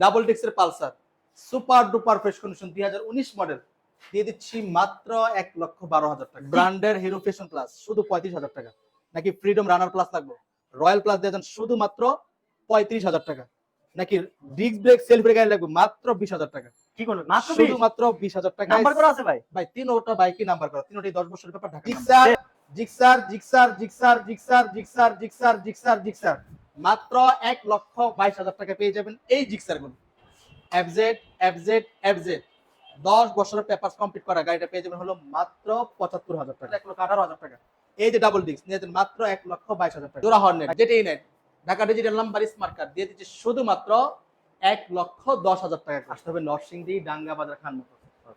Double ডিক্সের Pulsar super duper fresh condition দুই হাজার উনিশ মডেল দিয়ে দিচ্ছি মাত্র এক লক্ষ বারো হাজার টাকা। ব্র্যান্ডের হিরো ফ্যাশন প্লাস শুধু পঁয়ত্রিশ হাজার টাকা। নাকি ফ্রিডম রানার প্লাস লাগবে। রয়্যাল প্লাস দিয়ে দেন শুধুমাত্র পঁয়ত্রিশ হাজার টাকা। নাকি ডিস্ক ব্রেক সেলফ ব্রেক লাগবে মাত্র বিশ হাজার টাকা। কি করবে? মাত্র শুধুমাত্র বিশ হাজার টাকা। নাম্বার করা আছে ভাই? ভাই তিন ওটা বাইকই নাম্বার করা। তিনোটাই দশ বছরের ব্যাপার। Dhaka Gixxer Gixxer Gixxer Gixxer Gixxer Gixxer Gixxer Gixxer Gixxer মাত্র এক লক্ষ বাইশ হাজার টাকা পেয়ে যাবেন এই জিক্সারগুলো। এফজেড এফজেড এফজেড দশ বছরের পেপার কমপ্লিট করা গাড়িটা পেয়ে যাবেন হলো মাত্র পঁচাত্তর হাজার টাকা। এক লক্ষ আঠারো হাজার টাকা। এই যে ডাবল ডিস্ক নিয়ে যাবেন মাত্র এক লক্ষ বাইশ হাজার টাকা। জোড়া হর্নেট যেটাই নেন Dhaka digital number smart card দিয়ে দিচ্ছে শুধুমাত্র এক লক্ষ দশ হাজার টাকা। আসতে হবে নরসিংদী ডাঙ্গা বাজার খান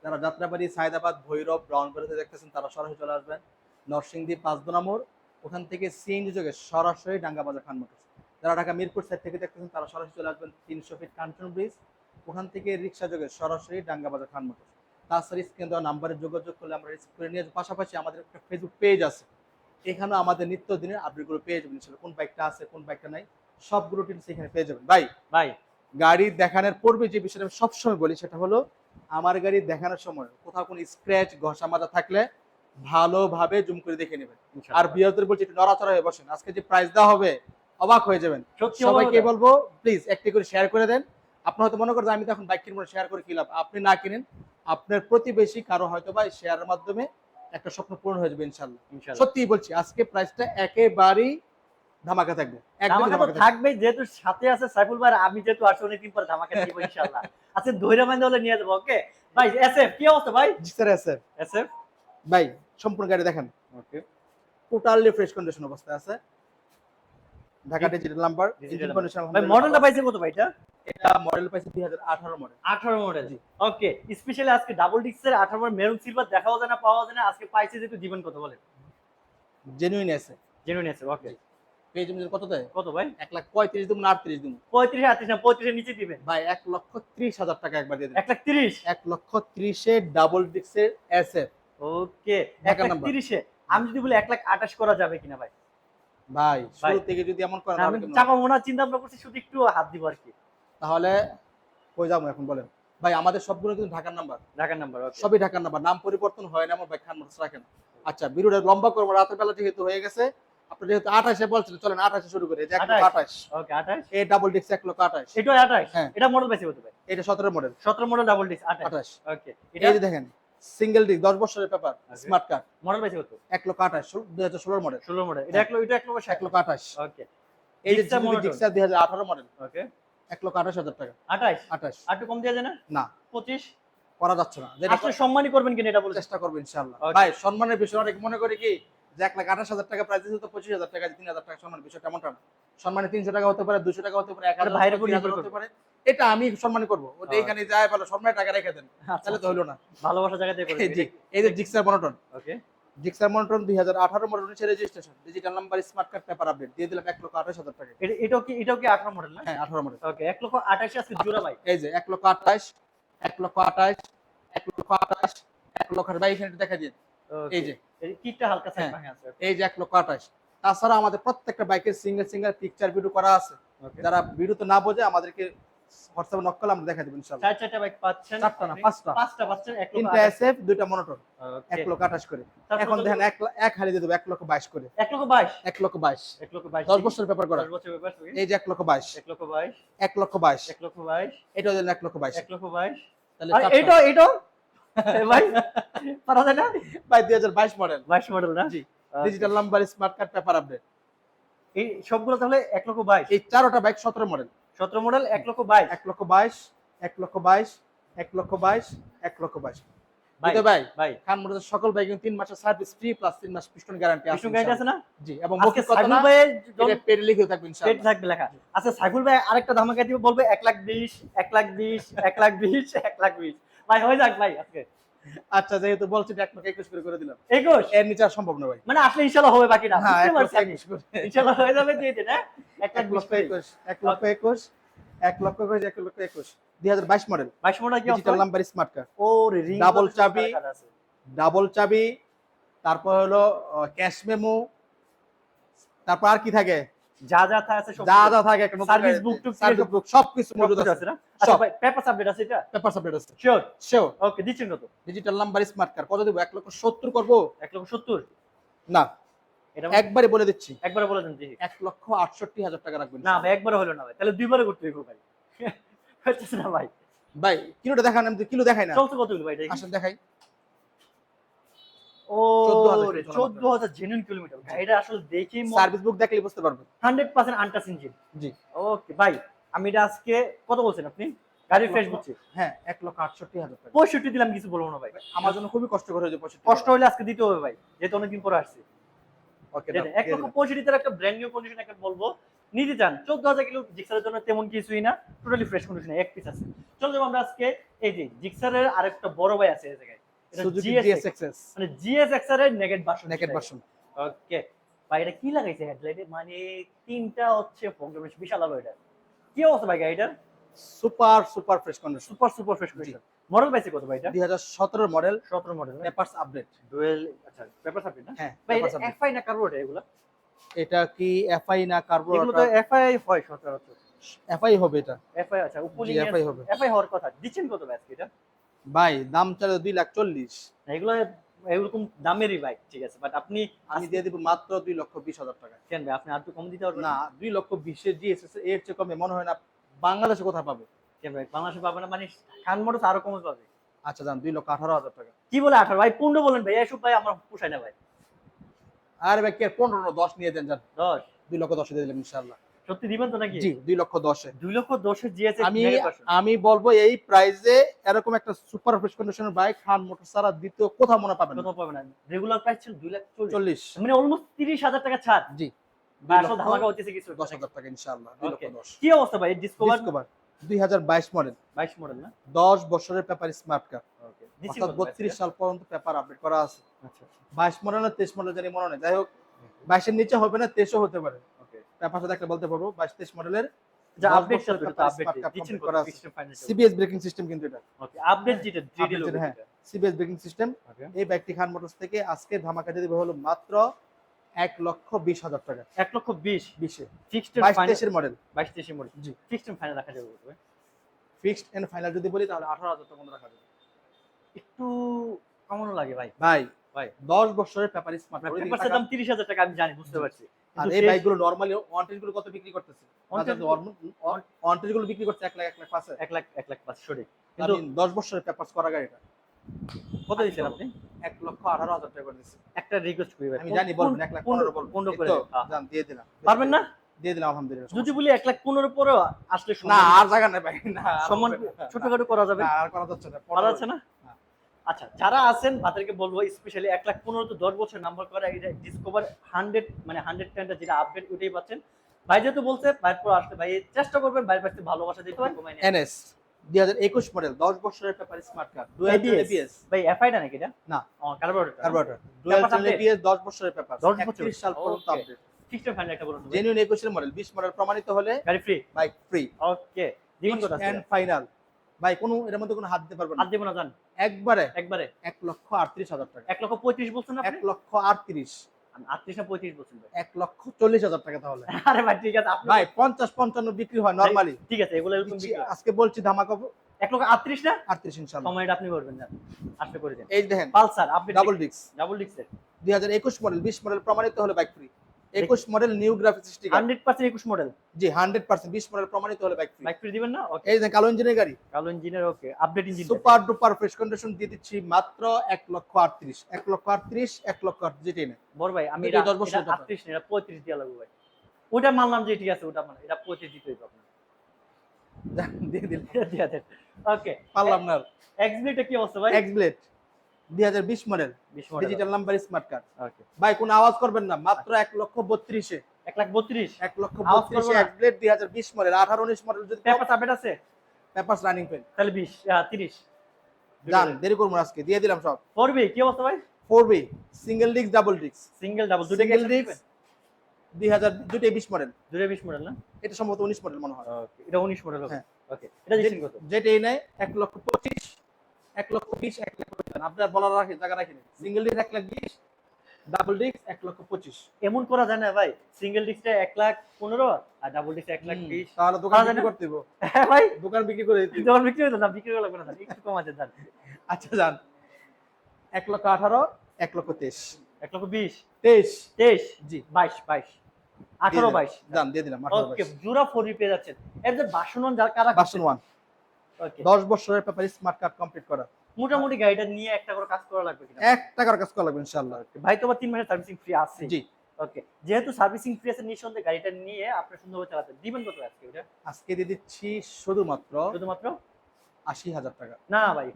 যারা যাত্রাবাড়ি সায়দাবাদ ভৈরব ব্রাউনবাড়িতে দেখতেছেন তারা সরাসরি চলে আসবেন নরসিংদী পাঁচদোনা মোড়। ওখান থেকে সিএনজি যোগে সরাসরি ডাঙ্গা বাজার খান মোটর যারা ঢাকা মিরপুর সাইড থেকে দেখতেছেন তারা সরাসরি চলে আসবেন তিনশো ফিট কাঞ্চন ব্রিজ ওখান থেকে রিক্সা যোগে সরাসরি ডাঙ্গাবাজার খান মোটর। তাছাড়া স্ক্রিন দেওয়া নাম্বারে যোগাযোগ করলে আমরা রিসিভ করে নিয়ে পাশাপাশি আমাদের একটা ফেসবুক পেজ আছে। এখানেও আমাদের নিত্য দিনের আপডেটগুলো পেয়ে যাবেন ইনশাল্লাহ। কোন বাইকটা আছে কোন বাইকটা নাই সবগুলো টিপস এখানে পেয়ে যাবেন। ভাই ভাই। গাড়ি দেখানোর পূর্বে যে বিষয়টা আমি সবসময় বলি সেটা হলো আমার গাড়ি দেখানোর সময় কোথাও কোনো স্ক্র্যাচ ঘষা মাজা থাকলে ভালোভাবে জুম করে দেখে নেবেন। আর বৃহত্তর বলছি একটু নড়াচড়া হয়ে বসেন আজকে যে প্রাইস দেওয়া হবে অবাক হয়ে যাবেন। সবাইকে বলব প্লিজ একটি করে শেয়ার করে দেন। আপনি হয়তো মনে করেন আমি তো এখন বাইক কিনবো শেয়ার করে কি লাভ? আপনি না কিনেন আপনার প্রতিবেশী কারও হয়তো বা শেয়ারের মাধ্যমে একটা স্বপ্ন পূরণ হয়ে যাবে ইনশাল্লাহ ইনশাআল্লাহ। সত্যি বলছি আজকে প্রাইসটা একেবারেই ধামাকা থাকবে। থাকবে। যেহেতু সাথে আছে সাইফুল ভাই আমি যেহেতু অনেকদিন পরে ধামাকা দিব ইনশাআল্লাহ। আচ্ছা ধৈর্য মাইন্দ হলে নিয়ে যাব ওকে ভাই এসএফ কি অবস্থা ভাই? জি স্যার আছে এসএফ ভাই সম্পূর্ণ গাড়ি দেখেন। ওকে টোটালি ফ্রেশ কন্ডিশন অবস্থায় আছে। Dhaka digital number number। Condition ভাই মডেলটা পাইছে কত ভাই এটা? এটা মডেল পাইছে 2018 মডেল 18 মডেল জি। ওকে স্পেশালি আজকে ডাবল ডিক্সের 18 মডেল মেরুন সিলভার দেখাও যায় না পাওয়া যায় না আজকে পাইছে যেহেতু জীবন কত বলে জেনুইন আছে। জেনুইন আছে ওকে পেজ কত দেয়? কত ভাই? 1 লাখ 35 দিন না 38 দিন 35 38 না 35 এর নিচে দিবেন ভাই 1 লক্ষ 30 হাজার টাকা একবার দিয়ে দেন। 1 লাখ 30 1 লক্ষ 30 এর double ডিক্সের SF okay 1 Dhaka lakh number। 30 এ আমি যদি বলি 1 লাখ 28 করা যাবে কিনা ভাই? ভাই শুরু থেকে যদি এমন করেন আমি চাপা? মোনা চিন্তা ভাবনা করছি শুধু একটু হাত দিব আর কি। তাহলে কই যাব এখন বলেন। ভাই আমাদের সবগুলো কিন্তু ঢাকার নাম্বার। ঢাকার নাম্বার সবই ঢাকার নাম্বার নাম পরিবর্তন হয় না আমার ভাই খান মোটরস রাখেন। আচ্ছা ভিডিওটা লম্বা করব রাতের বেলা যেহেতু হয়ে গেছে আপনি যেহেতু আঠাশে বলছেন চলেন আঠাশে শুরু করে এক লক্ষ 28 আঠাশ। ওকে 28 এ ডাবল ডিক্স এক লক্ষ আঠাশ। এটাও 28 হ্যাঁ। এটা মডেল পাইছে কত ভাই? এটা সতেরো মডেল 17 মডেল ডাবল 28 আঠাশ। ওকে এটা দেখেন সিঙ্গেল ডিস্ক দশ বছরের পেপার স্মার্ট কার্ড মডেল পাইছে কত? এক লক্ষ আঠাশ দুই হাজার ষোলোর মডেল 16 মডেল এটা এক লক্ষ এটা এক লক্ষ লক্ষ আঠাশ। ওকে এই যে মডেল ওকে লক্ষ আঠাশ হাজার টাকা। 28 আঠাশ। আর একটু কম যায় না? না। 25 করা যাচ্ছে না। যেটা আসলে সম্মানই করবেন কিনা এটা বলে চেষ্টা করব ইনশাল্লাহ Okay. ভাই সম্মানের বিষয় অনেক মনে করি কি যে এক লাখ আঠাশ হাজার টাকা প্রাইস হাজার টাকা তিন হাজার টাকা সম্মান বিষয়টা এমনটা না। সম্মানে তিনশো টাকা হতে পারে দুশো টাকা হতে পারে এক হাজার বাইরে হতে পারে, এটা আমি সম্মান করব। ওটা Okay. এখানে যায় ভালো সম্মানের টাকা রেখে দেন তাহলে তো হলো না। ভালোবাসা জায়গা থেকে করে যে এই যে Gixxer monotone okay Gixxer monotone দুই হাজার আঠারো মডেল উনিশের registration digital number smart card paper update দিয়ে দিলাম এক লক্ষ আঠাশ হাজার টাকা। এটাও কি এটাও কি 18 মডেল না? হ্যাঁ আঠারো মডেল ওকে 1 লক্ষ 28 আজকে জোড়া ভাই এই যে এক লক্ষ আঠাশ এক লক্ষ আঠাশ এক লক্ষ আঠাশ এক লক্ষ আঠাশ। ভাই এখানে দেখা দিন। এই যে। কিটটা হালকা সাইড হ্যাঁ। ভাঙা আছে। এই যে এক লক্ষ আঠাশ। তাছাড়া আমাদের প্রত্যেকটা বাইকের সিঙ্গেল সিঙ্গেল পিকচার ভিডিও করা আছে। যারা যারা ভিডিওতে না বোঝে আমাদেরকে হোয়াটসঅ্যাপে নক করলে আমরা দেখা দেবো ইনশাআল্লাহ চার চারটা বাইক পাচ্ছেন চারটা না পাঁচটা পাঁচটা পাচ্ছেন 1 লক্ষ তিনটা এসএফ দুইটা মনোটন ওকে এক লক্ষ আঠাশ করে এখন দেখেন এক এক হারি দিয়ে দেবো এক লক্ষ বাইশ করে 1 লক্ষ 22 এক লক্ষ বাইশ 1 লক্ষ 22 দশ বছর পেপার করা 10 বছর ব্যাপার এই যে এক লক্ষ বাইশ 1 লক্ষ 22 এক লক্ষ বাইশ 1 লক্ষ 22 এটা দিলেন এক লক্ষ বাইশ 1 লক্ষ 22 তাহলে। এটা এটা ভাই পারা যায় না ভাই দুই হাজার বাইশ মডেল 22 মডেল না জি digital number smart card paper update এই সবগুলো তাহলে 1 লক্ষ 22 এই চারোটা বাইক সতেরো মডেল 17 মডেল 1 লক্ষ 22 এক লক্ষ বাইশ এক লক্ষ বাইশ এক লক্ষ বাইশ এক লক্ষ বাইশ। ভাই ভাই ভাই খান মোটরস সকল বাইক তিন মাসের সার্ভিস ফ্রি প্লাস তিন মাস পিস্টন গ্যারান্টি আছে বিষ্ণু গাড়ি আছে না? জি এবং আজকে সাইফুল এটা পেডে লিখেও থাকবে ইনশাআল্লাহ। থাকবে লেখা। আচ্ছা সাইফুল ভাই আরেকটা ধামাকা দিব বলবে 1 লাখ 20 1 লাখ 20 1 লাখ 20 1 লাখ 20 ভাই হয়ে যাক ভাই আজকে। আচ্ছা যেহেতু বলছি এক লক্ষ একুশ করে করে দিলাম। 21 এর নিচে আর সম্ভব না ভাই। মানে আসলে ইনশাআল্লাহ হবে বাকিটা। হ্যাঁ। একুশ ইনশাআল্লাহ হয়ে যাবে দিয়ে দিন হ্যাঁ? 1 লাখ এক লক্ষ একুশ এক লক্ষ একুশ এক লক্ষ একুশ এক লক্ষ একুশ। দুই হাজার বাইশ মডেল 22 মডেল কি ডিজিটাল নাম্বার স্মার্ট কার্ড ও রিং Double চাবি। ডাবল চাবি তারপর হলো ক্যাশ মেমো তারপর আর কি থাকে? যা যা আছে সব যা যা থাকে একটা book টুক service থেকে সবকিছু মজুদ আছে না? আচ্ছা ভাই পেপার আছে এটা? পেপার আছে। শিওর শিওর ওকে দিচ্ছেন কত? ডিজিটাল নাম্বার স্মার্ট কার্ড কত দেবো? এক লক্ষ সত্তর করব? এক লক্ষ সত্তর? না। এটা একবারে বলে দিচ্ছি। একবারে বলে দেন দেখি এক লক্ষ আটষট্টি হাজার টাকা রাখবেন। না ভাই একবারে হলো না ভাই। তাহলে দুইবারে করতে হইব ভাই। হচ্ছে না ভাই। ভাই কিলোটা দেখান আমি কিলো দেখাই না। চলছে কত ভাই এটা আসেন দেখাই। ও 14,000 রে, কিলোমিটার। 14,000 জেনুইন কিলোমিটার এটা আসলে দেখেই সার্ভিস বুক দেখলে বুঝতে পারবেন। 100% আনটাচ ইঞ্জিন জি। ওকে ভাই আমি এটা আজকে কত বলছেন আপনি? গাড়ি ফ্রেশ বুঝছি। হ্যাঁ এক লক্ষ আটষট্টি হাজার পঁয়ষট্টি দিলাম কিছু বলব না ভাই। আমার জন্য খুবই কষ্টকর যাবে কষ্ট হলে আজকে দিতে হবে ভাই যেহেতু অনেকদিন পরে আসছি। ওকে এক লক্ষ পঁয়ষট্টি তার একটা ব্র্যান্ড নিউ কন্ডিশন একটা বলব। নিতে চান চোদ্দ হাজার কিলো জিক্সারের জন্য তেমন কিছুই না টোটালি ফ্রেশ কন্ডিশন এক পিস আছে। চলো যাব আমরা আজকে এই যে জিক্সারের আরেকটা বড় ভাই আছে এই জায়গায়। সুজুকি জিএসএক্সএস মানে জিএস এক্সার এর naked version naked version okay ভাই এটা কি লাগাইছে হেডলাইটে মানে তিনটা হচ্ছে প্রোগ্রাম বিশাল আলো এটা। কি অবস্থা ভাই গাড়িটার? Super super fresh condition super super fresh condition model পাইছে কত ভাই এটা? Model 17 model papers update dual আচ্ছা না? হ্যাঁ ভাই এফআই না কার্বোরেট এগুলো? এটা কি এফআই না এগুলো তো কার্বোরেটর এফআই হয় সচরাচর। এফআই হবে এটা। এফআই আচ্ছা উপলি FI হবে। এফআই হওয়ার কথা। দিচ্ছেন কত ভাই এটা? ভাই দাম চালে দুই লাখ চল্লিশ। এগুলো এরকম দামেরই বাইক ঠিক আছে বাট আপনি আমি দিয়ে দিব মাত্র দুই লক্ষ বিশ হাজার টাকা। কেন ভাই আপনি আর একটু কম দিতে পারবেন? না দুই লক্ষ বিশের জিএসএস এর চেয়ে কমে মনে হয় না বাংলাদেশে কোথায় পাবে? কেন ভাই বাংলাদেশে পাবে না মানে খান মোটরস আরও কমে পাবে। আচ্ছা যান দুই লক্ষ আঠারো হাজার টাকা। কি বলে আঠারো? ভাই পনেরো বলেন ভাই এসব ভাই আমার পোষায় না ভাই। আরে ভাই কে পনেরো দশ নিয়ে দেন যান। দশ। দুই লক্ষ দশ দিয়ে দিলাম ইনশাল্লাহ সত্যি দিবেন তো নাকি? জি দুই লক্ষ দশে। দুই লক্ষ দশের জিএস আমি আমি বলব এই প্রাইসে এরকম একটা সুপার ফ্রেশ কন্ডিশনের বাইক খান মোটর সারা দ্বিতীয় কোথাও মনে পাবেন না। কত পাবে না। রেগুলার প্রাইস ছিল দুই লাখ চল্লিশ। মানে অলমোস্ট তিরিশ হাজার টাকা ছাড়। জি। ধামাকা হচ্ছে কিছু দশ হাজার টাকা দুই লক্ষ দশ। কি অবস্থা ভাই? ডিসকভার ডিসকভার দুই হাজার বাইশ মডেল বাইশ মডেল না? দশ বছরের পেপার স্মার্ট কার্ড অর্থাৎ বত্রিশ সাল পর্যন্ত পেপার আপডেট করা আছে। আচ্ছা বাইশ মডেল না তেইশ মডেল জানি মনে নেই যাই হোক বাইশের নিচে হবে না তেইশও হতে পারে। বলতে পারব বাইশ তেইশ মডেলের যা আপডেট চলবে তো আপডেট করা ফাইনাল সিবিএস ব্রেকিং সিস্টেম কিন্তু এটা। ওকে আপডেট যেটা 3D Update লোগো যেটা, হ্যাঁ। সিবিএস ব্রেকিং সিস্টেম এই বাইকটি খান মোটরস থেকে আজকে ধামাকা দিয়ে হলো মাত্র এক লক্ষ বিশ হাজার টাকা। 1 লক্ষ 20 বিশে। ফিক্সড বাইশ তেইশের মডেল 22 23 মডেল জি। ফিক্সড ফাইনাল রাখা যাবে ফিক্সড এন্ড ফাইনাল যদি বলি তাহলে আঠারো হাজার টাকা মতো রাখা যাবে। একটু কেমন লাগে ভাই? ভাই ভাই। দশ বছরের পেপার স্মার্ট দাম 30000 টাকা আমি জানি বুঝতে পারছি। আর এই বাইকগুলো নরমালি ওয়ান্টেজগুলো কত বিক্রি করতেছে? ওয়ান্টেজগুলো বিক্রি করছে এক লাখ এক লাখ পাঁচে। এক লাখ এক লাখ পাঁচ সরি কিন্তু দশ বছরের পেপার করা গাড়িটা। কত দিচ্ছেন আপনি? এক লক্ষ আঠারো হাজার টাকা করে দিচ্ছি একটা রিকোয়েস্ট করি আমি জানি বলবেন এক লাখ পনেরো বলবেন। পনেরো করে। হ্যাঁ। দিয়ে দিলাম। পারবেন না? দিয়ে দিলাম আলহামদুলিল্লাহ যদি বলি এক লাখ পনেরো পরে আসলে না আর জায়গা নেই ভাই। না সম্মান ছোটখাটো করা যাবে। না, আর করা যাচ্ছে না। করা যাচ্ছে না। আচ্ছা যারা আছেন তাদেরকে বলব স্পেশালি এক লাখ পনেরো তো দশ বছর নাম্বার করা এটা ডিসকভার হান্ড্রেড মানে হান্ড্রেড টেনটা যেটা আপডেট ওইটাই পাচ্ছেন। ভাই যেহেতু বলছে ভাইয়ের পর আসলে ভাই চেষ্টা করবেন ভাইয়ের কাছে ভালোবাসা দিতে নেই। এনএস দুই হাজার একুশ মডেল দশ বছরের পেপার স্মার্ট কার্ড? এবিএস ভাই এফআইটা নাকি এটা? না। Carburettor carburettor update? দশ বছরের পেপার। 10 বছর? সাল পর্যন্ত. আপডেট ফাইনাল একটা বলুন। জেনুইন একুশের মডেল বিশ মডেল প্রমাণিত হলে গাড়ি free bike free okay and final ভাই কোনো এর মধ্যে কোনো হাত দিতে পারবেন না। আর দেবো না জান। একবারে? একবারে। এক লক্ষ আটত্রিশ হাজার টাকা। এক লক্ষ পঁয়ত্রিশ বলছেন না এক লক্ষ আটত্রিশ। আটত্রিশ না পঁয়ত্রিশ বলছেন এক লক্ষ চল্লিশ হাজার টাকা তাহলে। আরে ভাই ঠিক আছে ভাই পঞ্চাশ পঞ্চান্ন বিক্রি হয় নর্মালি ঠিক আছে এগুলো আজকে বলছি ধামাকা এক লক্ষ আটত্রিশ না? আটত্রিশ ইনশাল্লাহ। সময়টা আপনি করবেন না আসলে করে এই দেখেন। পালসার আপনি ডাবল ডিক্স ডাবল ডিক্সের দুই হাজার একুশ মডেল বিশ মডেল প্রমাণিত হলে বাইক ফ্রি একুশ model new graphics sticker hundred percent একুশ মডেল জি হান্ড্রেড পার্সেন্ট বিশ মডেল প্রমাণিত হলে বাইক ফ্রি বাইক ফ্রি দিবেন না? ওকে এই দেখেন কালো ইঞ্জিনের গাড়ি। কালো ইঞ্জিনের okay update engine super duper fresh condition দিয়ে দিচ্ছি মাত্র এক লক্ষ আটত্রিশ। এক লক্ষ আটত্রিশ এক লক্ষ আটত্রিশ যেটাই নেই বড় ভাই আমি দশ বছরের কথা। আটত্রিশ না এটা পঁয়ত্রিশ দিয়ে লাগবে ভাই। ওটা মানলাম যে ঠিক আছে ওটা মানে এটা পঁয়ত্রিশ দিতে হইবে আপনার। দিয়ে দিল দিয়ে দেন। ওকে পারলাম না এক্সবিটা কি অবস্থা ভাই? এক্স ব্লেড দুই হাজার বিশ model digital number smart card okay ভাই কোনো আওয়াজ করবেন না মাত্র এক লক্ষ বত্রিশে। এক লাখ বত্রিশ? এক লক্ষ আওয়াজ করব বত্রিশে না। এক ব্লেড দুই হাজার বিশ মডেল আঠারো উনিশ মডেল যদি পেপার আপডেট আছে? পেপার রানিং পেন তাহলে বিশ আহ, তিরিশ। যান দেরি করব না আজকে দিয়ে দিলাম সব। ফোর বি কি অবস্থা ভাই? Four B single disc double disc single double দুটো সিঙ্গেল ডিস্ক দুই হাজার দুটোই বিশ মডেল দুটো বিশ মডেল না? এটা সম্ভবত উনিশ মডেল মনে হয়। এটা উনিশ মডেল হবে। হ্যাঁ। ওকে এটা দিচ্ছেন কত? যেটাই নেয় এক লক্ষ পঁচিশ এক লক্ষ বিশ এক লক্ষ। আপনার বলার রাখে জায়গা রাখেনি সিঙ্গেল ডিস্ক এক লাখ বিশ ডাবল ডিস্ক এক লক্ষ পঁচিশ। এমন করা যায় না ভাই। সিঙ্গেল ডিস্কটা এক লাখ পনেরো আর ডাবল ডিস্ক এক লাখ বিশ। তাহলে দোকান বিক্রি করতে হইবো। হ্যাঁ ভাই। দোকান বিক্রি করে দিতে। যখন বিক্রি হতো না বিক্রি করা লাগবে না একটু কমাতে যান আচ্ছা যান। এক লক্ষ আঠারো এক লক্ষ তেইশ। এক লক্ষ বিশ। তেইশ। তেইশ? জি। বাইশ বাইশ। আঠারো বাইশ। যান দিয়ে দিলাম ওকে জোড়া ফোর পেয়ে যাচ্ছেন। এদের বাসন যার কারা বাসন ওয়ান। দশ বছরের ব্যাপারে স্মার্ট কার্ড কমপ্লিট করা। মোটামুটি গাড়িটা নিয়ে একটা করে কাজ করা লাগবে এক টাকার কাজ করা লাগবে ইনশাল্লাহ ভাই তো তিন মাসের সার্ভিসিং ফ্রি আছে? জি। ওকে যেহেতু সার্ভিসিং ফ্রি আছে নিঃসন্দেহে গাড়িটা নিয়ে আপনি সুন্দরভাবে চালাতে দিবেন কত আজকে এটা? আজকে দিয়ে দিচ্ছি শুধুমাত্র শুধুমাত্র? আশি হাজার টাকা। না ভাই।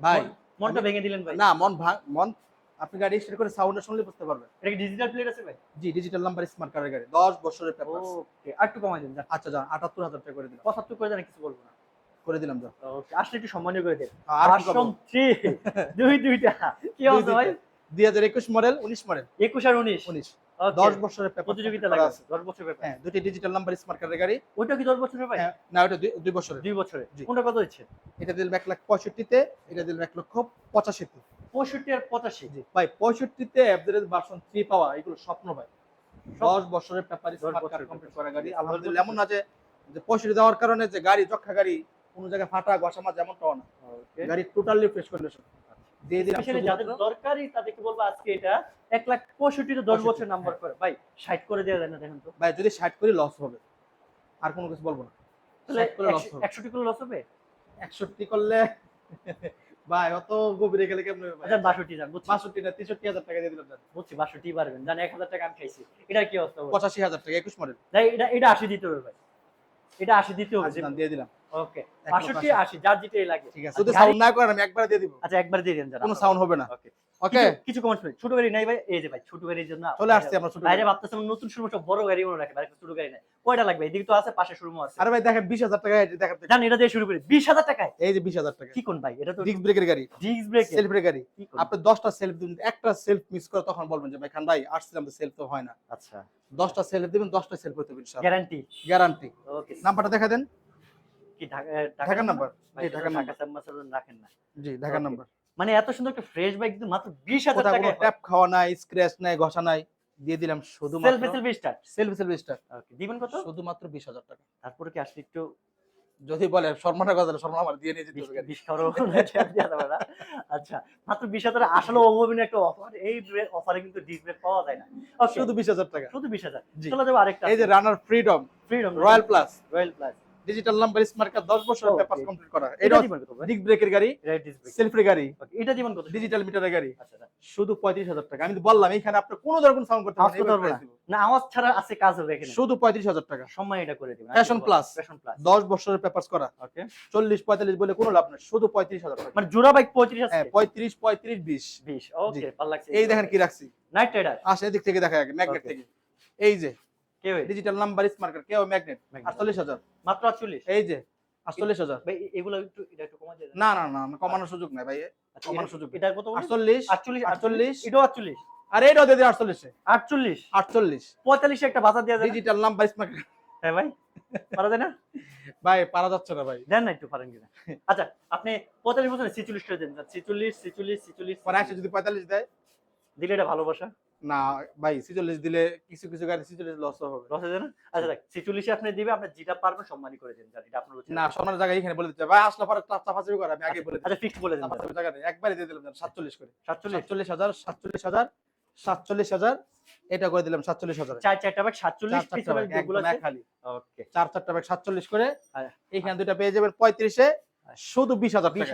ভাই মনটা ভেঙে দিলেন ভাই। না মন মন আপনি গাড়ি স্টার্ট করে সাউন্ড শুনলে বুঝতে পারবেন। এটা কি ডিজিটাল প্লেট আছে ভাই? জি ডিজিটাল নাম্বার স্মার্ট কার্ডের গাড়ি। দশ বছরের পেপার ওকে আর একটু কমাই দেন আচ্ছা যান আটাত্তর হাজার টাকা করে দিলাম। পঁচাত্তর করে দেন কিছু বলব না। করে দিলাম ওকে আসলে একটু সম্মানীয় করে দেন। আশ্রম থ্রি দুই দুইটা। কি অবস্থা ভাই? দুই হাজার একুশ মডেল উনিশ মডেল একুশ আর উনিশ? উনিশ। দশ বছরের পেপার প্রতিযোগিতা লাগে দশ বছর ব্যাপার হ্যাঁ দুটি ডিজিটাল নাম্বার স্মার্ট কার্ডের গাড়ি। ওইটা কি দশ বছরের হ্যাঁ, না ওটা দুই- বছরের। দুই বছরে জি। কোনটা কত হচ্ছে এটা দিলাম এক লাখ পঁয়ষট্টিতে এটা দিলাম এক লক্ষ পঁচাশিতে। পঁয়ষট্টি আর পঁচাশি। ভাই পঁয়ষট্টিতে অ্যাভারেজ ভার্সন থ্রি পাওয়া এগুলো স্বপ্ন ভাই। দশ বছরের পেপার স্মার্ট কার্ড কমপ্লিট করা গাড়ি। দশ আলহামদুলিল্লাহ এমন না যে যে পঁয়ষট্টি দেওয়ার কারণে যে গাড়ি যক্ষা গাড়ি কোনো জায়গায় ফাটা ঘষামা যেমনটাও না। গাড়ি টোটালি ফ্রেশ কন্ডিশন দিয়ে যাদের তাদেরকে বলব আজকে এটা? এক লাখ পঁয়ষট্টিতে দশ বছর নাম্বার করে। ভাই ষাট করে দেওয়া যায় না দেখেন তো। ভাই যদি ষাট করি লস হবে আর কোনো কিছু বলব না। তাহলে 60 করে লস হবে। একষট্টি করে লস হবে? একষট্টি করলে ভাই অত গভীরে গেলে কেমন? আচ্ছা বাষট্টি যান বাষট্টি না তেষট্টি হাজার টাকা দিয়ে দিলাম জান। বুঝছি বাষট্টি পারবেন। জান এক হাজার টাকা আমি খাইছি। এটা কি অবস্থা? পঁচাশি হাজার টাকা একুশ মডেল ভাই, এটা এটা আশি দিতে হবে ভাই। এটা আশি দিতে হবে দিয়ে দিলাম। ওকে এক বাষট্টি লক্ষ আশি যার যেটাই লাগে। ঠিক আছে। সাউন্ড না করেন আমি একবার দিয়ে দিব। আচ্ছা একবার দিয়ে দেন যারা কোনো সাউন্ড হবে না। ওকে ওকে কিছু- করি ছোট গাড়ি নাই ভাই। এই যে ভাই ছোট গাড়ির জন্য চলে আসছি আমরা ছোট গাড়ি। ভাবতেছেন নতুন শুরু সব বড় গাড়ি মনে রাখে ছোট গাড়ি নাই। কয়টা লাগবে? এদিকে তো আছে পাশে শুরু আছে। আরে ভাই দেখেন বিশ হাজার টাকা এটা দেখেন। জান এটা দিয়ে শুরু করি। বিশ হাজার টাকায়? এই যে বিশ হাজার টাকা। কি কোন ভাই? এটা তো ডিস্ক ব্রেকের গাড়ি। ডিস্ক ব্রেক সেলফের গাড়ি। আপনি দশটা সেলফ দিন একটা সেলফ মিস করে তখন বলবেন যে ভাই খান ভাই আসছিলাম তো সেলফ তো হয় না। আচ্ছা। দশটা সেলফ দিবেন দশটা সেলফ হতে হবে গ্যারান্টি গ্যারান্টি ওকে নাম্বারটা দেখা দেন। কি ঢাকা ঢাকার নাম্বার? জি ঢাকা নাম্বার। রাখেন না। জি ঢাকার নাম্বার। মানে এত সুন্দর একটা ফ্রেশ বাইক কিন্তু মাত্র বিশ হাজার কোনো ট্যাপ খাওয়া নাই স্ক্র্যাচ নাই ঘষা নাই দিয়ে দিলাম সেলফি শুধুমাত্র selfie start self self star okay দিবেন কত? শুধুমাত্র বিশ হাজার টাকা। তারপরে কি আসলে একটু যদি বলে শর্মাটা কথা শর্মা আমার দিয়ে নিয়ে যেতে বিশ না। আচ্ছা মাত্র বিশ হাজার আসলে অভাবনীয় একটা অফার এই অফারে কিন্তু ডিস ব্রেক পাওয়া যায় না। শুধু বিশ হাজার টাকা। শুধু বিশ হাজার। চলে যাব আরেকটা এই যে runner freedom freedom royal plus royal plus digital number smart card দশ বছরের পেপার কমপ্লিট করা। এটা ডিস্ক ব্রেকের গাড়ি সেলফের গাড়ি এটা দিবেন কত? ডিজিটাল মিটারের গাড়ি। আচ্ছা আচ্ছা। শুধু পঁয়ত্রিশ হাজার টাকা। আমি তো বললাম এখানে আপনি কোনো ধরনের সাউন্ড করতে পারবেন না। না। আওয়াজ ছাড়া আছে কাজ হবে এখানে। শুধু পঁয়ত্রিশ হাজার টাকা। সম্মান এটা করে দিবেন। Fashion plus। ফ্যাশন প্লাস দশ বছরের পেপার করা। ওকে চল্লিশ পঁয়তাল্লিশ বলে কোনো লাভ নেই শুধু পঁয়ত্রিশ হাজার টাকা। মানে জোড়া বাইক পঁয়ত্রিশ হ্যাঁ আছে পঁয়ত্রিশ পঁয়ত্রিশ বিশ। বিশ ওকে ভালো লাগছে। এই দেখেন কি রাখছি। নাইট রাইডার আসে এদিক থেকে দেখা যাবে ম্যাগনেট থেকে। এই যে কেউ ডিজিটাল নাম্বার স্মার্ট কার্ড কেউ ম্যাগনেট আটচল্লিশ হাজার। মাত্র আটচল্লিশ? এই যে আটচল্লিশ হাজার। ভাই এগুলো একটু এটা একটু কমা যায় না না না কমানোর সুযোগ নাই ভাই আচ্ছা, কমানোর সুযোগ এটা কত আটচল্লিশ আটচল্লিশ আটচল্লিশ। এটাও আটচল্লিশ? আর এইটাও দিয়ে দিন আটচল্লিশে। আটচল্লিশ? আটচল্লিশ। পঁয়তাল্লিশে একটা বাজার দেওয়া যায় ডিজিটাল নাম্বার স্মার্ট কার্ড হ্যাঁ ভাই পারা যায় না? ভাই পারা যাচ্ছে না ভাই। দেন না একটু পারেন কিনা। আচ্ছা আপনি পঁয়তাল্লিশ বছর ছিচল্লিশ করে দেন। ছিচল্লিশ ছিচল্লিশ ছিচল্লিশ পরে যদি পঁয়তাল্লিশ দেয়। দিলে এটা ভালোবাসা? না ভাই ছিচল্লিশ দিলে কিছু কিছু গাড়ি ছিচল্লিশ লস হবে। লস যায় না? আচ্ছা দেখ ছিচল্লিশে আপনি দিবে আপনি যেটা পারবেন সম্মানই করে দেন আপনার। না সোনার জায়গায় এখানে বলে দিতে ভাই আসলে পরে চাপাচাপি করে আমি আগে বলে আচ্ছা বলে দেন জায়গা একবারে দিয়ে দিলাম সাতচল্লিশ করে। সাতচল্লিশ? সাতচল্লিশ হাজার সাতচল্লিশ হাজার সাতচল্লিশ হাজার এটা করে দিলাম সাতচল্লিশ হাজার। চার চারটা ব্যাগ সাতচল্লিশ খালি ওকে চার চারটা ব্যাগ সাতচল্লিশ করে। আচ্ছা। এখানে দুইটা পেয়ে যাবেন পঁয়ত্রিশে শুধু বিশ হাজার বিশ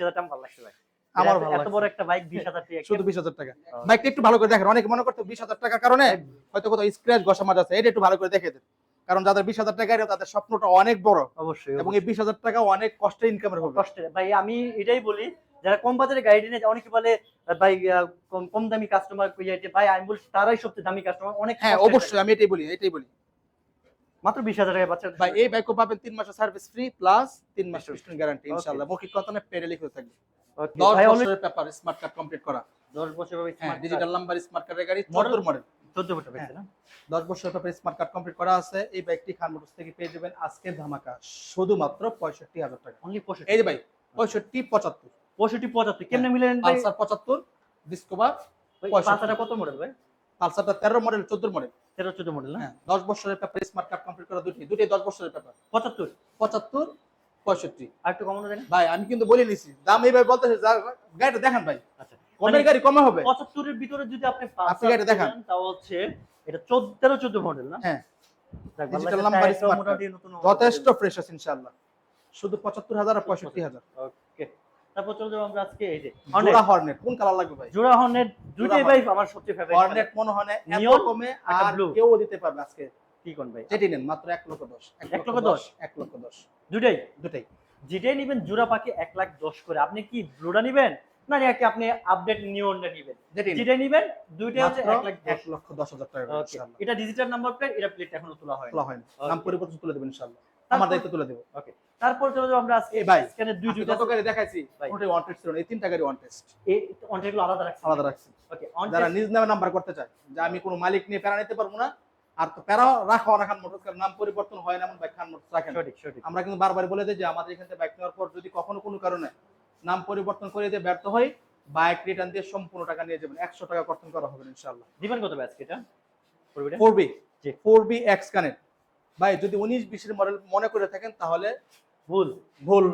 হাজার টাকা ভালো লাগছে ভাই। আমার ভালো এত বড় একটা বাইক বিশ হাজার টাকা শুধু বিশ হাজার টাকা। বাইকটা একটু ভালো করে দেখেন অনেকে মনে করতো বিশ হাজার টাকার কারণে হয়তো কোথাও স্ক্র্যাচ ঘষা মাছ আছে এটা একটু ভালো করে দেখে দেন। কারণ যাদের বিশ হাজার টাকা তাদের স্বপ্নটা অনেক বড়। অবশ্যই এবং এই বিশ হাজার টাকা অনেক কষ্টের ইনকামের হবে। কষ্টের ভাই আমি এটাই বলি যারা কম বাজারে গাড়ি নিয়ে অনেকে বলে ভাই কম দামি কাস্টমার ভাই আমি বলি তারাই সবচেয়ে দামি কাস্টমার অনেক হ্যাঁ অবশ্যই আমি এটাই বলি এটাই বলি। মাত্র বিশ হাজার টাকা বাচ্চা ভাই এই বাইকও পাবেন তিন মাসের সার্ভিস ফ্রি প্লাস তিন মাস Sure. Guarantee Okay. ইনশাআল্লাহ। মৌখিক কথা না পেরে লিখে থাকবে। Okay, দশ ভাই অলরেডি বছরের পেপার স্মার্ট কার্ড কমপ্লিট করা। দশ বছর ভাই হ্যাঁ ডিজিটাল নাম্বার স্মার্ট কার্ডের গাড়ি Model? চোদ্দ মডেল চোদ্দ বছর পেয়েছে না? দশ বছরের পেপার স্মার্ট কার্ড কমপ্লিট করা আছে। এই বাইকটি খান মোটরস থেকে পেয়ে যাবেন আজকের ধামাকা। শুধুমাত্র পঁয়ষট্টি হাজার টাকা। অনলি পঁয়ষট্টি। এই যে ভাই পঁয়ষট্টি পঁচাত্তর। পঁয়ষট্টি পঁচাত্তর কেমনে মিলেন ভাই? পালসার পঁচাত্তর ডিসকভার ভাই পঁয়ষট্টি। কত মডেল ভাই? পালসারটা তেরো মডেল চোদ্দ মডেল তেরো চোদ্দ মডেল না? হ্যাঁ দশ বছরের পেপার স্মার্ট কার্ড কমপ্লিট করা দুটি। দুটি দশ বছরের পেপার পঁচাত্তর। পঁচাত্তর পঁয়ষট্টি। আর একটু কমানো যায় ভাই আমি কিন্তু বলে নিছি দাম এইভাবে বলতেছে গাড়িটা দেখেন ভাই। আচ্ছা কমের গাড়ি কমে হবে। পঁচাত্তরের ভিতরে যদি আপনি আপনি গাড়ি দেখান। তাও হচ্ছে এটা চোদ্দ তেরো চোদ্দ মডেল না? হ্যাঁ। মোটামুটি নতুন যথেষ্ট ফ্রেশ আছে ইনশাআল্লাহ। শুধু পঁচাত্তর হাজার আর পঁয়ষট্টি হাজার। ওকে তারপর চলে যাব আমরা আজকে এই যে জোড়া হর্নেট কোন কালার লাগবে ভাই? জোড়া হর্নেট দুইটাই ভাই আমার সবচেয়ে ফেভারিট হর্নেট মনে হয় এত কমে আর কেউ দিতে পারবে আজকে। কি কোন ভাই? যেটি নেন মাত্র এক লক্ষ দশ। এক লক্ষ দশ? এক লক্ষ দশ। দুইটাই? দুটাই যেটাই নেবেন জোড়া পাখি এক লাখ দশ করে। আপনি কি ব্লুটা নেবেন? না নাকি আপনি আপডেট নিউনটা নেবেন? যেটি নেবেন দুইটাই হচ্ছে মাত্র লাখ দশ। লক্ষ দশ হাজার টাকা ইনশাআল্লাহ। এটা ডিজিটাল নাম্বার প্লেট এটা প্লেট এখনও তোলা হয় তোলা হয় নাম পরিবর্তন তুলে দেবেন ইনশাআল্লাহ। আমার তারপর- দায়িত্ব তুলে দেবো। তারপর চলে যাব আমরা আজকে এ ভাই, দুই দুইটা দেখাইছি? ভাই। ওয়ান টেস্ট ছিল? না, এই তিনটা গাড়ি ওয়ান টেস্ট। এই অনটেগুলো আলাদা রাখছি। আলাদা রাখছি। ওকে যারা নিজ নামে নাম্বার করতে চায় যে আমি কোনো মালিক নিয়ে প্যারা নিতে পারব না আর তো প্যারা রাখা না খান মোটরস নাম পরিবর্তন হয় না এমন বাইক খান মোটরস রাখেন সঠিক সঠিক। আমরা কিন্তু বারবার বলে দিই যে আমাদের এখান থেকে বাইক নেওয়ার পর যদি কখনো কোনো কারণে নাম পরিবর্তন করে দিয়ে ব্যর্থ হয় বাইক রিটার্ন দিয়ে সম্পূর্ণ টাকা নিয়ে যাবেন। একশো টাকা কর্তন করা হবে ইনশাল্লাহ দিবেন কত ব্যাচ এটা? ফোর বি জি। ফোর বি এক্স কানেক্ট ভাই যদি উনিশ বিশের মডেল মনে করে থাকেন তাহলে ভুল। ভুল।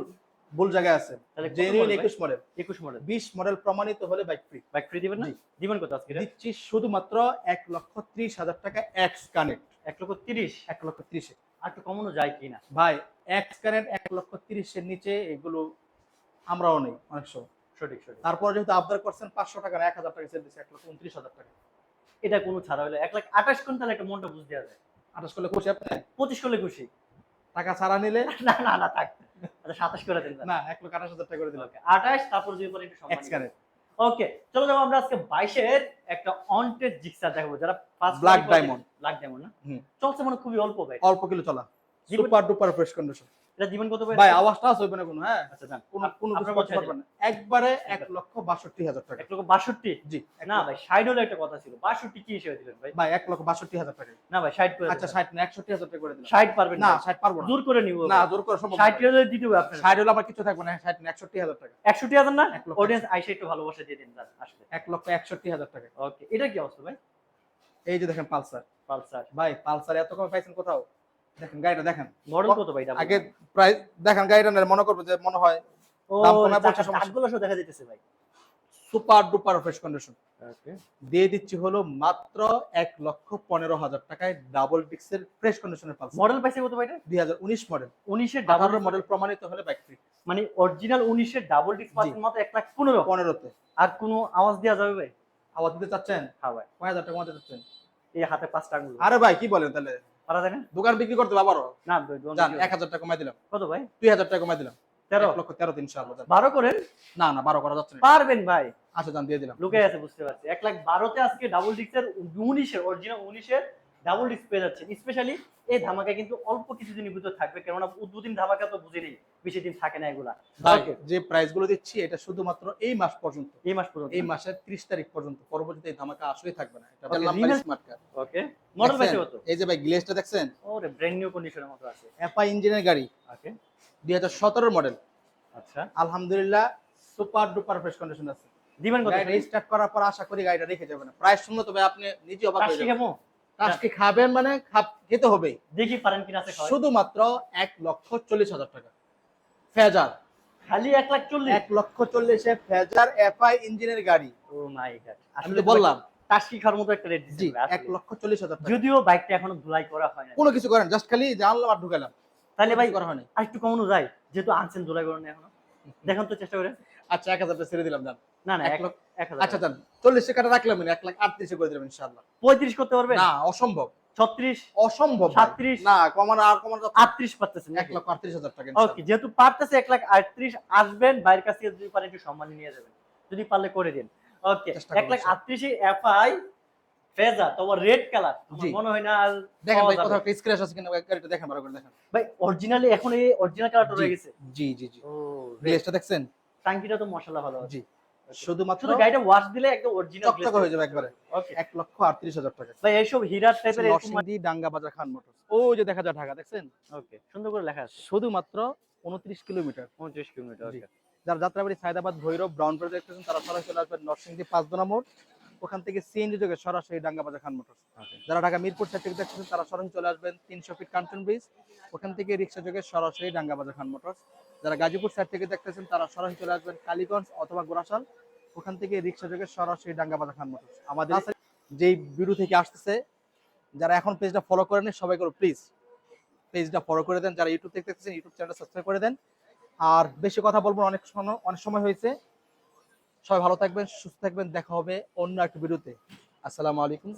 ভুল জায়গায় আছে। জেনুইন model ভাই? একুশ মডেল একুশ মডেল বিশ মডেল প্রমাণিত হলে বাইক ফ্রি বাইক ফ্রি দিবেন না? দিবেন কত আজকে দিচ্ছি শুধুমাত্র এক লক্ষ ত্রিশ হাজার টাকা এক্স কানেক্ট এক লক্ষ তিরিশ? এক লক্ষ ত্রিশে আর একটু কমানো যায় কিনা ভাই এক্স কানেক্ট এক লক্ষ তিরিশের নিচে এগুলো আমরাও নেই অনেক সময়। সঠিক সঠিক। তারপর যেহেতু আবদার করছেন পাঁচশো টাকা না এক হাজার টাকা সেল দিচ্ছে এক লক্ষ উনত্রিশ হাজার টাকা। এটা কোনো ছাড়া হলে এক লাখ আঠাশ কোন তাহলে একটা মনটা বুঝ দেওয়া যায় আঠাশ করলে খুশি আপনি? পঁচিশ করলে খুশি। টাকা ছাড়া নিলে? না না না থাক। আচ্ছা সাতাশ করে না লক্ষ টাকা করে দিলাম তারপর যদি পরে একটু এক্স কানেক্ট ওকে চলো যাব আমরা আজকে বাইশের একটা অনটেড জিক্সার দেখাবো যারা first Black diamond। Black diamond না। চলছে মানে খুবই অল্প ভাই। অল্প কিলো চলা। সুপার ডুপার ফ্রেশ কন্ডিশন এটা জীবন কত ভাই? আওয়াজটা না কোনো হ্যাঁ? আচ্ছা জান কোনো কোনো কিছু করতে পারবেন একবারে এক লক্ষ বাষট্টি হাজার টাকা। এক লক্ষ বাষট্টি? জি না ভাই ষাট হলে একটা কথা ছিল। বাষট্টি কি হিসেবে দিলেন ভাই? ভাই এক লক্ষ বাষট্টি হাজার টাকা। না ভাই ষাট করে আচ্ছা ষাট না একষট্টি হাজার টাকা করে দিলাম ষাট পারবেন না না ষাট পারব না। দূর করে নিব না জোর করে সম্ভব ষাট না। হলে দিতে হবে আপনার ষাট হলে আমার কিছু থাকবে না ষাট না একষট্টি হাজার টাকা। একষট্টি হাজার না? অডিয়েন্স আইসা একটু ভালোবাসা দিয়ে দিন আসলে এক লক্ষ একষট্টি হাজার টাকা। ওকে এটা কি অবস্থা ভাই? এই যে দেখেন পালসার। পালসার। ভাই পালসার এত কমে পাইছেন কোথাও? দেখেন গাড়িটা দেখেন। মডেল কত ভাই আগে প্রায় দেখেন গাড়িটা মনে করবে যে মনে হয় দাম পড়ছে সব দেখা যাইতেছে ভাই। সুপার ডুপার ফ্রেশ কন্ডিশন দিয়ে দিচ্ছি হলো মাত্র এক লক্ষ পনেরো হাজার টাকায় ডাবল ডিক্সের ফ্রেশ কন্ডিশনের পালসার মডেল পাইছে কত ভাই দুই হাজার উনিশ মডেল উনিশের ডাবল মডেল প্রমাণিত হলে বাইক ফ্রি মানে অরিজিনাল উনিশের ডাবল পাচ্ছেন মাত্র এক লাখ পনেরো। পনেরোতে। আর কোনো আওয়াজ দেওয়া যাবে ভাই? আবার দিতে চাচ্ছেন? হ্যাঁ ভাই। কয় হাজার টাকা কমাতে চাচ্ছেন? এই হাতে পাঁচটা আঙুল। আরে ভাই কি বলেন তাহলে? পারা যায় না? দোকান বিক্রি করতে আবারও? না এক হাজার টাকা কমাই দিলাম। কত ভাই? দুই হাজার টাকা কমাই দিলাম। তেরো? লক্ষ তেরো তিনশো সাল বারো করেন? না না বারো করা যাচ্ছে পারবেন ভাই। আচ্ছা যান দিয়ে দিলাম। লোকে আছে বুঝতে পারছি। এক লাখ বারোতে আজকে ডাবল ডিস্কের উনিশের অরিজিনাল উনিশের ডাবল ডিস্ক পেয়ে যাচ্ছেন। স্পেশালি এই ধামাকা কিন্তু অল্প কিছুদিনের ভিতর থাকবে কেননা উদ্বোধন ধামাকা তো বুঝিনি বেশি দিন থাকে না এগুলা। যে প্রাইসগুলো দিচ্ছি এটা শুধুমাত্র এই মাস পর্যন্ত। এই মাস পর্যন্ত। এই মাসের ত্রিশ তারিখ পর্যন্ত পরবর্তীতে এই ধামাকা আসলেই থাকবে না। এটা renal- smart card okay model পাইছে কত? এই যে ভাই গ্লেজটা দেখছেন? ওরে ব্র্যান্ড নিউ কন্ডিশনের মতো আছে। এফআই ইঞ্জিনের গাড়ি। ওকে দুই হাজার সতেরোর মডেল আচ্ছা। আলহামদুলিল্লাহ সুপার ডুপার ফ্রেশ কন্ডিশন আছে। দিবেন কত স্টার্ট করার পর আশা করি গাড়িটা রেখে যাবেন প্রায় শুনলে তবে আপনি নিজে অবাক হয়ে যাবেন। কাজটি খাবেন মানে খেতে হবে। দেখি পারেন কিনা শুধুমাত্র এক লক্ষ চল্লিশ হাজার টাকা। ফেজার। খালি এক লাখ চল্লিশ। এক লক্ষ চল্লিশে ফেজার এফআই ইঞ্জিনের গাড়ি। Oh my god. আমি তো বললাম। টাস্কি খাওয়ার মতো একটা রেট দিচ্ছি এক লক্ষ চল্লিশ হাজার যদিও বাইকটা এখনও ধুলাই করা হয় না। কোনো কিছু করেন জাস্ট খালি জানলাম আর ঢুকালাম। তাহলে ভাই করা হয়নি আর একটু কমানো যায় যেহেতু আনছেন ধুলাই করেন এখনও। দেখুন তো চেষ্টা করে। আচ্ছা এক হাজার ছেড়ে দিলাম জান না না এক লক্ষ- হাজার আচ্ছা জান চল্লিশে কাটা রাখলাম এক লাখ আটত্রিশে করে দিলাম ইনশাল্লাহ পঁয়ত্রিশ করতে পারবেন না অসম্ভব। ছত্রিশ? অসম্ভব ভাই। না কমানো আর কমানো আটত্রিশ পারতেছেন এক লক্ষ আটত্রিশ হাজার টাকা ওকে যেহেতু পারতেছে এক লাখ আটত্রিশ আসবেন বাইরের কাছ থেকে যদি পারেন একটু সম্মান নিয়ে যাবেন। যদি পারলে করে দিন। ওকে এক লাখ। আটত্রিশে এফআই ফেজা তোমার রেড কালার মনে হয় না দেখেন ভাই কোথাও একটা স্ক্র্যাচ আছে কিনা গাড়িটা দেখেন ভালো করে দেখেন। ভাই অরিজিনালি এখন এই অরিজিনাল কালারটা। রয়ে গেছে? জি জি জি। ও দেখছেন? টাঙ্কিটা তো মশলা ভালো জি। শুধুমাত্র গাড়িটা ওয়াশ দিলে একদম অরিজিনাল চকচকে হয়ে যাবে একবারে। এক লক্ষ আটত্রিশ হাজার টাকা। ভাই এইসব হীরার টাইপের নরসিংদী ডাঙ্গা বাজার খান মোটরস। ওই যে দেখা যায় ঢাকা দেখছেন? ওকে সুন্দর করে লেখা আছে। শুধুমাত্র উনত্রিশ কিলোমিটার। 29 কিলোমিটার যারা যাত্রাবাড়ি সায়দাবাদ ভৈরব ব্রাউন পেটে দেখতেছেন তারা সরাসরি চলে আসবেন নরসিংদী পাঁচ দোনা মোড়। ওখান থেকে সিএনজি যোগে সরাসরি ডাঙ্গা বাজার খান Okay. যারা ঢাকা মিরপুর সাইড থেকে দেখতেছেন তারা সরাসরি চলে আসবেন তিনশো ফিট কাঞ্চন ব্রিজ ওখান থেকে রিক্সা যোগে সরাসরি ডাঙ্গা বাজার খান মোটরস। যারা গাজীপুর সাইড থেকে দেখতেছেন তারা সরাসরি চলে আসবেন কালীগঞ্জ অথবা গোরাশাল ওখান থেকে রিক্সা যোগে সরাসরি ডাঙ্গা বাজার খান মোটরস। আমাদের যেই ভিডিও থেকে আসতেছে যারা এখন পেজটা ফলো করেন সবাই করো প্লিজ পেজটা ফলো করে দেন। যারা ইউটিউব থেকে দেখতেছেন ইউটিউব চ্যানেলটা সাবস্ক্রাইব করে দেন। আর বেশি কথা বলব অনেক সময় অনেক সময় হয়েছে। সবাই ভালো থাকবেন সুস্থ থাকবেন দেখা হবে অন্য একটা ভিডিওতে আসসালামু আলাইকুম।